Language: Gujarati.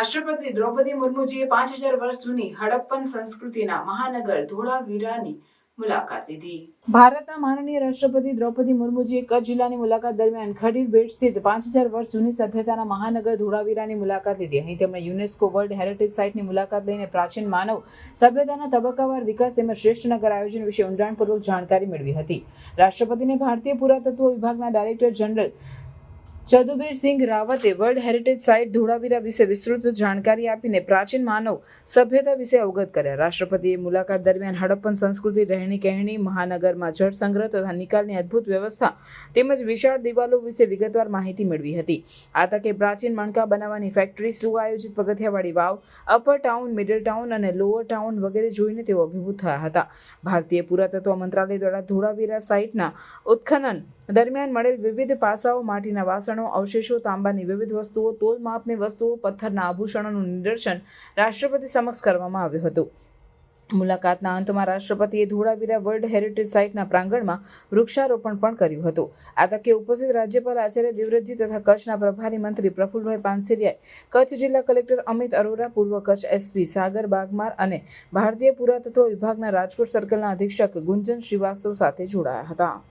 રાષ્ટ્રપતિ દ્રૌપદી મુર્મુજીએ પાંચ હજાર વર્ષ જૂની હડપ્પન સંસ્કૃતિના મહાનગર ધોળાવીરાની મુલાકાત લીધી. ભારતના માનનીય રાષ્ટ્રપતિ દ્રૌપદી મુર્મુજીએ કચ્છ જિલ્લાની મુલાકાત દરમિયાન ખડીર બેટ સ્થિત પાંચ હજાર વર્ષ જૂની સભ્યતાના મહાનગર ધોળાવીરાની મુલાકાત લીધી. અહીં તેમણે યુનેસ્કો વર્લ્ડ હેરિટેજ સાઇટની મુલાકાત લઈને પ્રાચીન માનવ સભ્યતાના તબક્કાવાર વિકાસ તેમજ શ્રેષ્ઠ નગર આયોજન વિશે ઊંડાણપૂર્વક જાણકારી મેળવી હતી. રાષ્ટ્રપતિને ભારતીય પુરાતત્વ વિભાગના ડાયરેક્ટર જનરલ ચદુબીર સિંઘ રાવતે વર્લ્ડ હેરિટેજ સાઇટ ધોળાવીરા વિશે વિસ્તૃત જાણકારી આપીને પ્રાચીન માનવ સભ્યતા વિશે અવગત કર્યા. રાષ્ટ્રપતિએ મુલાકાત દરમિયાન હડપ્પન સંસ્કૃતિ રહેણી કહેણી મહાનગરમાં જળ સંગ્રહ તથા નિકાલની અદ્ભુત વ્યવસ્થા તેમજ વિશાળ દિવાલો વિશે વિગતવાર માહિતી મેળવી હતી. આ તકે પ્રાચીન મણકા બનાવવાની ફેક્ટરી સુઆયોજિત પગથિયાવાળી વાવ, અપર ટાઉન, મિડલ ટાઉન અને લોઅર ટાઉન વગેરે જોઈને તેઓ અભિભૂત થયા હતા. ભારતીય પુરાતત્વ મંત્રાલય દ્વારા ધોળાવીરા સાઇટના ઉત્ખનન દરમિયાન મળેલ વિવિધ પાસાઓ માટીના વાસણો અવશેષો, તાંબાની વિવિધ વસ્તુઓ, તોલ માપની વસ્તુઓ, પથ્થરના આભૂષણોનું નિદર્શન રાષ્ટ્રપતિ સમક્ષ કરવામાં આવ્યું હતું. મુલાકાતના અંતમાં રાષ્ટ્રપતિએ ધોળાવીરા વર્લ્ડ હેરિટેજ સાઇટના પ્રાંગણમાં વૃક્ષારોપણ પણ કર્યું હતું. આ તકે ઉપસ્થિત રાજ્યપાલ આચાર્ય દેવવ્રતજી તથા કચ્છના પ્રભારી મંત્રી પ્રફુલભાઈ પાનસેરિયાએ કચ્છ જિલ્લા કલેક્ટર અમિત અરોરા, પૂર્વ કચ્છ એસપી સાગર બાગમાર અને ભારતીય પુરાતત્વ વિભાગના રાજકોટ સર્કલના અધિક્ષક ગુંજન શ્રીવાસ્તવ સાથે જોડાયા હતા.